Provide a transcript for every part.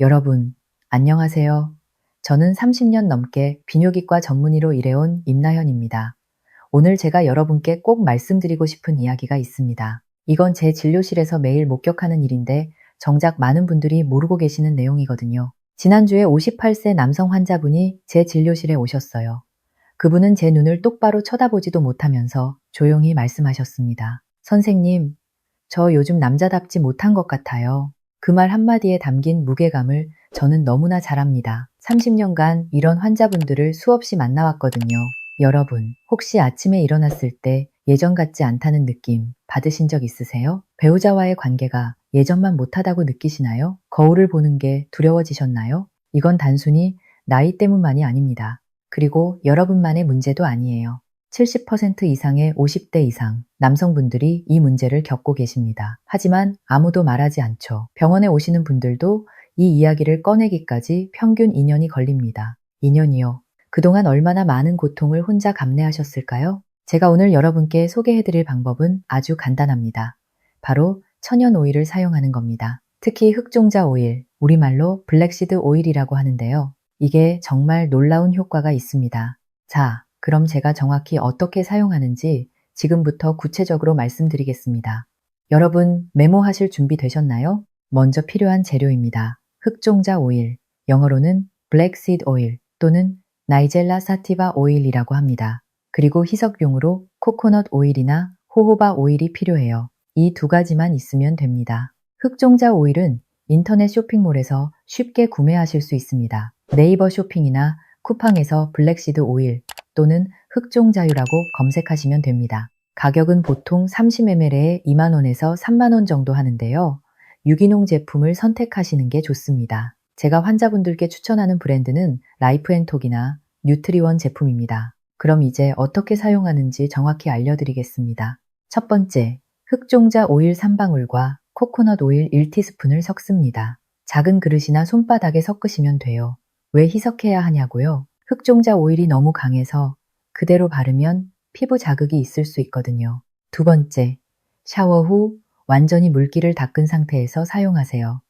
여러분, 안녕하세요. 저는 30년 넘게 비뇨기과 전문의로 일해온 임나현입니다. 오늘 제가 여러분께 꼭 말씀드리고 싶은 이야기가 있습니다. 이건 제 진료실에서 매일 목격하는 일인데 정작 많은 분들이 모르고 계시는 내용이거든요. 지난주에 58세 남성 환자분이 제 진료실에 오셨어요. 그분은 제 눈을 똑바로 쳐다보지도 못하면서 조용히 말씀하셨습니다. 선생님, 저 요즘 남자답지 못한 것 같아요. 그 말 한마디에 담긴 무게감을 저는 너무나 잘 압니다. 30년간 이런 환자분들을 수없이 만나왔거든요. 여러분, 혹시 아침에 일어났을 때 예전 같지 않다는 느낌 받으신 적 있으세요? 배우자와의 관계가 예전만 못하다고 느끼시나요? 거울을 보는 게 두려워지셨나요? 이건 단순히 나이 때문만이 아닙니다. 그리고 여러분만의 문제도 아니에요. 70% 이상의 50대 이상 남성분들이 이 문제를 겪고 계십니다. 하지만 아무도 말하지 않죠. 병원에 오시는 분들도 이 이야기를 꺼내기까지 평균 2년이 걸립니다. 2년이요. 그동안 얼마나 많은 고통을 혼자 감내하셨을까요? 제가 오늘 여러분께 소개해드릴 방법은 아주 간단합니다. 바로 천연 오일을 사용하는 겁니다. 특히 흑종자 오일, 우리말로 블랙시드 오일이라고 하는데요. 이게 정말 놀라운 효과가 있습니다. 자, 그럼 제가 정확히 어떻게 사용하는지 지금부터 구체적으로 말씀드리겠습니다. 여러분, 메모하실 준비 되셨나요? 먼저 필요한 재료입니다. 흑종자 오일, 영어로는 블랙시드 오일 또는 나이젤라 사티바 오일이라고 합니다. 그리고 희석용으로 코코넛 오일이나 호호바 오일이 필요해요. 이 두 가지만 있으면 됩니다. 흑종자 오일은 인터넷 쇼핑몰에서 쉽게 구매하실 수 있습니다. 네이버 쇼핑이나 쿠팡에서 블랙시드 오일 또는 흑종자유라고 검색하시면 됩니다. 가격은 보통 30ml에 2만원에서 3만원 정도 하는데요. 유기농 제품을 선택하시는 게 좋습니다. 제가 환자분들께 추천하는 브랜드는 라이프앤톡이나 뉴트리원 제품입니다. 그럼 이제 어떻게 사용하는지 정확히 알려드리겠습니다. 첫 번째, 흑종자 오일 3방울과 코코넛 오일 1티스푼을 섞습니다. 작은 그릇이나 손바닥에 섞으시면 돼요. 왜 희석해야 하냐고요? 흑종자 오일이 너무 강해서 그대로 바르면 피부 자극이 있을 수 있거든요. 두 번째, 샤워 후 완전히 물기를 닦은 상태에서 사용하세요.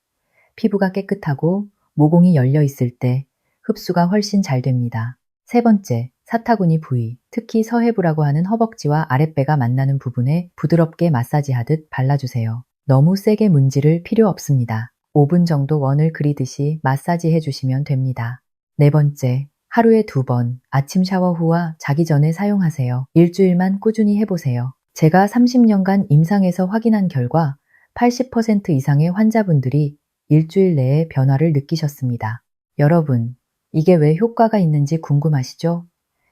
피부가 깨끗하고 모공이 열려 있을 때 흡수가 훨씬 잘 됩니다. 세 번째, 사타구니 부위, 특히 서해부라고 하는 허벅지와 아랫배가 만나는 부분에 부드럽게 마사지하듯 발라주세요. 너무 세게 문지를 필요 없습니다. 5분 정도 원을 그리듯이 마사지 해 주시면 됩니다. 네 번째, 하루에 두 번 아침 샤워 후와 자기 전에 사용하세요. 일주일만 꾸준히 해보세요. 제가 30년간 임상에서 확인한 결과 80% 이상의 환자분들이 일주일 내에 변화를 느끼셨습니다. 여러분, 이게 왜 효과가 있는지 궁금하시죠?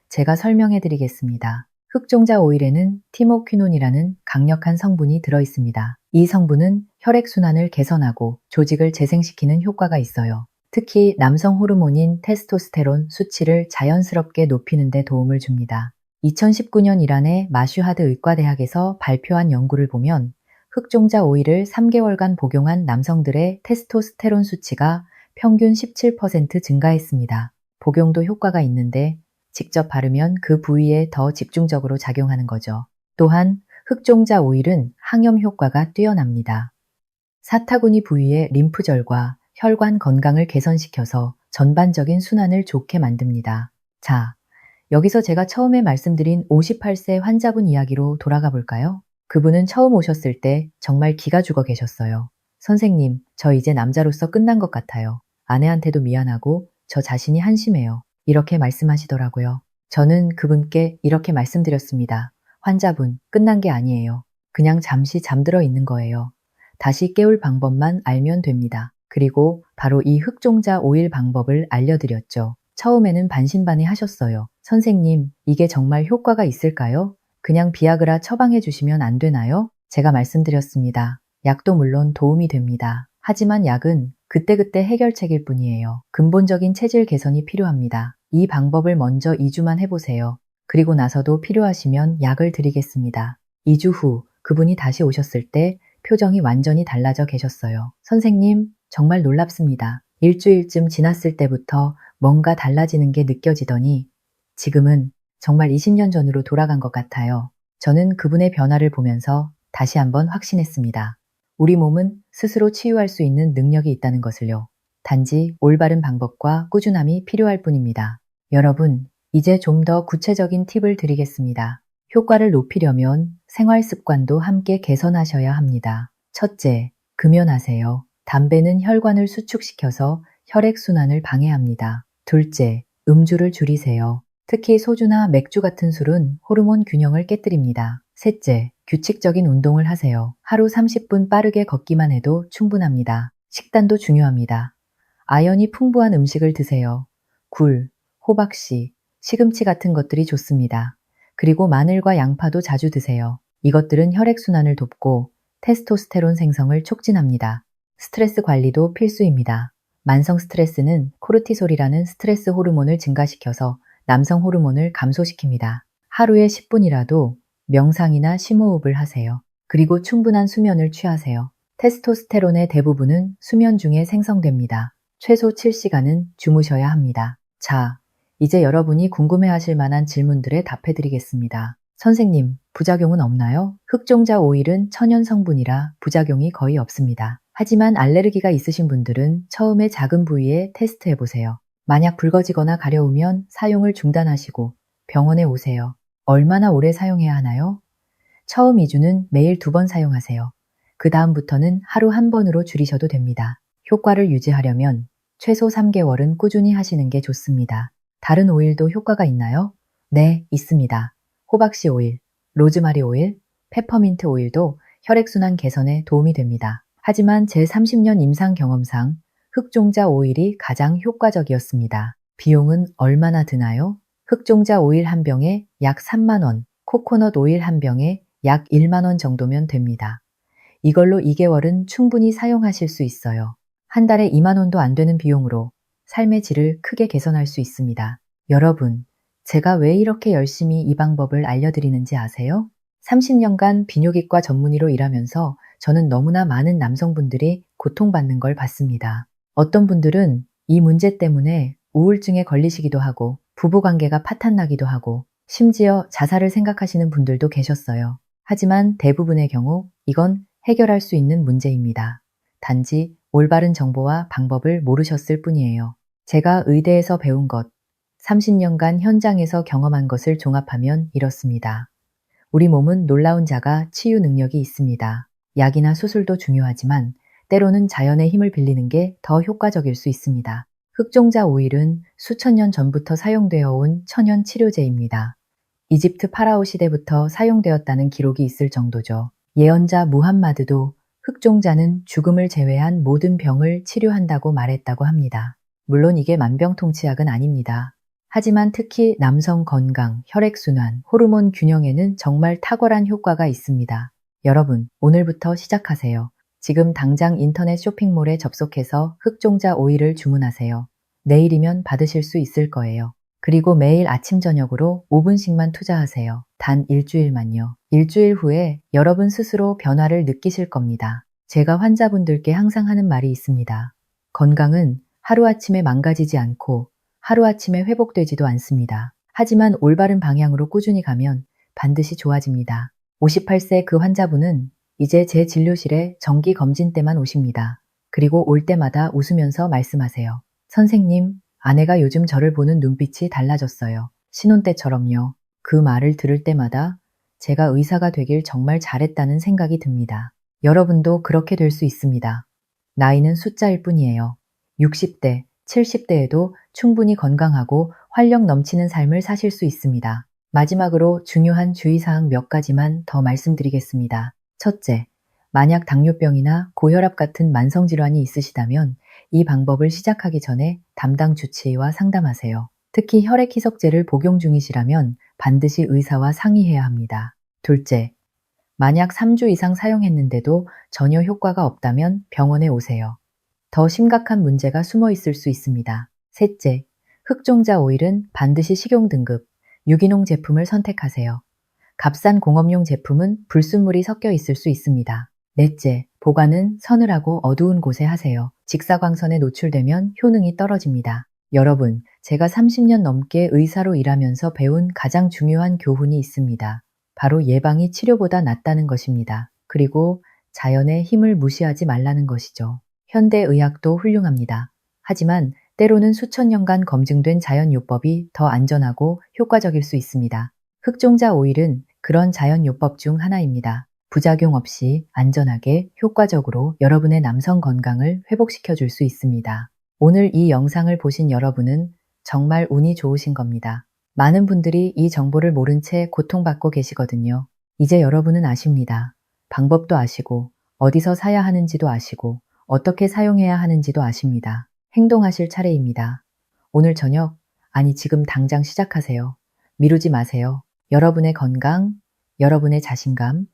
제가 설명해 드리겠습니다. 흑종자 오일에는 티모퀴논이라는 강력한 성분이 들어 있습니다. 이 성분은 혈액순환을 개선하고 조직을 재생시키는 효과가 있어요. 특히 남성 호르몬인 테스토스테론 수치를 자연스럽게 높이는 데 도움을 줍니다. 2019년 이란의 마슈하드 의과대학에서 발표한 연구를 보면 흑종자 오일을 3개월간 복용한 남성들의 테스토스테론 수치가 평균 17% 증가했습니다. 복용도 효과가 있는데 직접 바르면 그 부위에 더 집중적으로 작용하는 거죠. 또한 흑종자 오일은 항염 효과가 뛰어납니다. 사타구니 부위의 림프절과 혈관 건강을 개선시켜서 전반적인 순환을 좋게 만듭니다. 자, 여기서 제가 처음에 말씀드린 58세 환자분 이야기로 돌아가 볼까요? 그분은 처음 오셨을 때 정말 기가 죽어 계셨어요. 선생님, 저 이제 남자로서 끝난 것 같아요. 아내한테도 미안하고 저 자신이 한심해요. 이렇게 말씀하시더라고요. 저는 그분께 이렇게 말씀드렸습니다. 환자분, 끝난 게 아니에요. 그냥 잠시 잠들어 있는 거예요. 다시 깨울 방법만 알면 됩니다. 그리고 바로 이 흑종자 오일 방법을 알려드렸죠. 처음에는 반신반의 하셨어요. 선생님, 이게 정말 효과가 있을까요? 그냥 비아그라 처방해 주시면 안 되나요? 제가 말씀드렸습니다. 약도 물론 도움이 됩니다. 하지만 약은 그때그때 해결책일 뿐이에요. 근본적인 체질 개선이 필요합니다. 이 방법을 먼저 2주만 해보세요. 그리고 나서도 필요하시면 약을 드리겠습니다. 2주 후 그분이 다시 오셨을 때 표정이 완전히 달라져 계셨어요. 선생님, 정말 놀랍습니다. 일주일쯤 지났을 때부터 뭔가 달라지는 게 느껴지더니 지금은 정말 20년 전으로 돌아간 것 같아요. 저는 그분의 변화를 보면서 다시 한번 확신했습니다. 우리 몸은 스스로 치유할 수 있는 능력이 있다는 것을요. 단지 올바른 방법과 꾸준함이 필요할 뿐입니다. 여러분, 이제 좀 더 구체적인 팁을 드리겠습니다. 효과를 높이려면 생활 습관도 함께 개선하셔야 합니다. 첫째, 금연하세요. 담배는 혈관을 수축시켜서 혈액순환을 방해합니다. 둘째, 음주를 줄이세요. 특히 소주나 맥주 같은 술은 호르몬 균형을 깨뜨립니다. 셋째, 규칙적인 운동을 하세요. 하루 30분 빠르게 걷기만 해도 충분합니다. 식단도 중요합니다. 아연이 풍부한 음식을 드세요. 굴, 호박씨, 시금치 같은 것들이 좋습니다. 그리고 마늘과 양파도 자주 드세요. 이것들은 혈액순환을 돕고 테스토스테론 생성을 촉진합니다. 스트레스 관리도 필수입니다. 만성 스트레스는 코르티솔이라는 스트레스 호르몬을 증가시켜서 남성 호르몬을 감소시킵니다. 하루에 10분이라도 명상이나 심호흡을 하세요. 그리고 충분한 수면을 취하세요. 테스토스테론의 대부분은 수면 중에 생성됩니다. 최소 7시간은 주무셔야 합니다. 자, 이제 여러분이 궁금해하실 만한 질문들에 답해드리겠습니다. 선생님, 부작용은 없나요? 흑종자 오일은 천연 성분이라 부작용이 거의 없습니다. 하지만 알레르기가 있으신 분들은 처음에 작은 부위에 테스트해 보세요. 만약 붉어지거나 가려우면 사용을 중단하시고 병원에 오세요. 얼마나 오래 사용해야 하나요? 처음 2주는 매일 두 번 사용하세요. 그 다음부터는 하루 한 번으로 줄이셔도 됩니다. 효과를 유지하려면 최소 3개월은 꾸준히 하시는 게 좋습니다. 다른 오일도 효과가 있나요? 네, 있습니다. 호박씨 오일, 로즈마리 오일, 페퍼민트 오일도 혈액순환 개선에 도움이 됩니다. 하지만 제 30년 임상 경험상 흑종자 오일이 가장 효과적이었습니다. 비용은 얼마나 드나요? 흑종자 오일 한 병에 약 3만원, 코코넛 오일 한 병에 약 1만원 정도면 됩니다. 이걸로 2개월은 충분히 사용하실 수 있어요. 한 달에 2만원도 안 되는 비용으로 삶의 질을 크게 개선할 수 있습니다. 여러분, 제가 왜 이렇게 열심히 이 방법을 알려드리는지 아세요? 30년간 비뇨기과 전문의로 일하면서 저는 너무나 많은 남성분들이 고통받는 걸 봤습니다. 어떤 분들은 이 문제 때문에 우울증에 걸리시기도 하고 부부관계가 파탄나기도 하고 심지어 자살을 생각하시는 분들도 계셨어요. 하지만 대부분의 경우 이건 해결할 수 있는 문제입니다. 단지 올바른 정보와 방법을 모르셨을 뿐이에요. 제가 의대에서 배운 것, 30년간 현장에서 경험한 것을 종합하면 이렇습니다. 우리 몸은 놀라운 자가 치유 능력이 있습니다. 약이나 수술도 중요하지만 때로는 자연의 힘을 빌리는 게 더 효과적일 수 있습니다. 흑종자 오일은 수천 년 전부터 사용되어 온 천연 치료제입니다. 이집트 파라오 시대부터 사용되었다는 기록이 있을 정도죠. 예언자 무함마드도 흑종자는 죽음을 제외한 모든 병을 치료한다고 말했다고 합니다. 물론 이게 만병통치약은 아닙니다. 하지만 특히 남성 건강, 혈액순환, 호르몬 균형에는 정말 탁월한 효과가 있습니다. 여러분, 오늘부터 시작하세요. 지금 당장 인터넷 쇼핑몰에 접속해서 흑종자 오일을 주문하세요. 내일이면 받으실 수 있을 거예요. 그리고 매일 아침 저녁으로 5분씩만 투자하세요. 단 일주일만요. 일주일 후에 여러분 스스로 변화를 느끼실 겁니다. 제가 환자분들께 항상 하는 말이 있습니다. 건강은 하루아침에 망가지지 않고 하루아침에 회복되지도 않습니다. 하지만 올바른 방향으로 꾸준히 가면 반드시 좋아집니다. 58세 그 환자분은 이제 제 진료실에 정기 검진 때만 오십니다. 그리고 올 때마다 웃으면서 말씀하세요. 선생님, 아내가 요즘 저를 보는 눈빛이 달라졌어요. 신혼 때처럼요. 그 말을 들을 때마다 제가 의사가 되길 정말 잘했다는 생각이 듭니다. 여러분도 그렇게 될 수 있습니다. 나이는 숫자일 뿐이에요. 60대, 70대에도 충분히 건강하고 활력 넘치는 삶을 사실 수 있습니다. 마지막으로 중요한 주의사항 몇 가지만 더 말씀드리겠습니다. 첫째, 만약 당뇨병이나 고혈압 같은 만성질환이 있으시다면 이 방법을 시작하기 전에 담당 주치의와 상담하세요. 특히 혈액 희석제를 복용 중이시라면 반드시 의사와 상의해야 합니다. 둘째, 만약 3주 이상 사용했는데도 전혀 효과가 없다면 병원에 오세요. 더 심각한 문제가 숨어 있을 수 있습니다. 셋째, 흑종자 오일은 반드시 식용 등급, 유기농 제품을 선택하세요. 값싼 공업용 제품은 불순물이 섞여 있을 수 있습니다. 넷째, 보관은 서늘하고 어두운 곳에 하세요. 직사광선에 노출되면 효능이 떨어집니다. 여러분, 제가 30년 넘게 의사로 일하면서 배운 가장 중요한 교훈이 있습니다. 바로 예방이 치료보다 낫다는 것입니다. 그리고 자연의 힘을 무시하지 말라는 것이죠. 현대 의학도 훌륭합니다. 하지만 때로는 수천 년간 검증된 자연요법이 더 안전하고 효과적일 수 있습니다. 흑종자 오일은 그런 자연요법 중 하나입니다. 부작용 없이 안전하게 효과적으로 여러분의 남성 건강을 회복시켜 줄 수 있습니다. 오늘 이 영상을 보신 여러분은 정말 운이 좋으신 겁니다. 많은 분들이 이 정보를 모른 채 고통받고 계시거든요. 이제 여러분은 아십니다. 방법도 아시고, 어디서 사야 하는지도 아시고, 어떻게 사용해야 하는지도 아십니다. 행동하실 차례입니다. 오늘 저녁, 아니 지금 당장 시작하세요. 미루지 마세요. 여러분의 건강, 여러분의 자신감,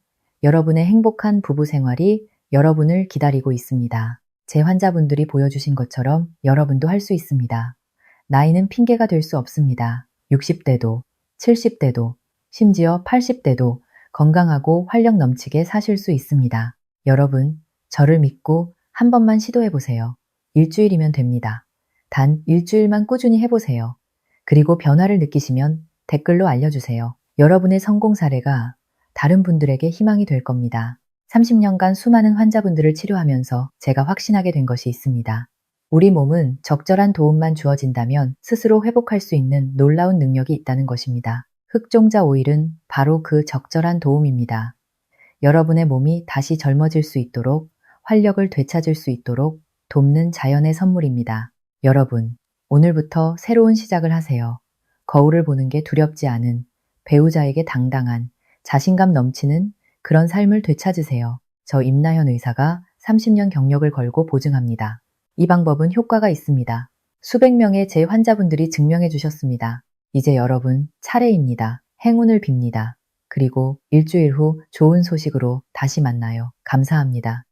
여러분의 행복한 부부 생활이 여러분을 기다리고 있습니다. 제 환자분들이 보여주신 것처럼 여러분도 할 수 있습니다. 나이는 핑계가 될 수 없습니다. 60대도, 70대도, 심지어 80대도 건강하고 활력 넘치게 사실 수 있습니다. 여러분, 저를 믿고 한 번만 시도해 보세요. 일주일이면 됩니다. 단 일주일만 꾸준히 해보세요. 그리고 변화를 느끼시면 댓글로 알려주세요. 여러분의 성공 사례가 다른 분들에게 희망이 될 겁니다. 30년간 수많은 환자분들을 치료하면서 제가 확신하게 된 것이 있습니다. 우리 몸은 적절한 도움만 주어진다면 스스로 회복할 수 있는 놀라운 능력이 있다는 것입니다. 흑종자 오일은 바로 그 적절한 도움입니다. 여러분의 몸이 다시 젊어질 수 있도록 활력을 되찾을 수 있도록 돕는 자연의 선물입니다. 여러분, 오늘부터 새로운 시작을 하세요. 거울을 보는 게 두렵지 않은 배우자에게 당당한 자신감 넘치는 그런 삶을 되찾으세요. 저 임나현 의사가 30년 경력을 걸고 보증합니다. 이 방법은 효과가 있습니다. 수백 명의 제 환자분들이 증명해 주셨습니다. 이제 여러분 차례입니다. 행운을 빕니다. 그리고 일주일 후 좋은 소식으로 다시 만나요. 감사합니다.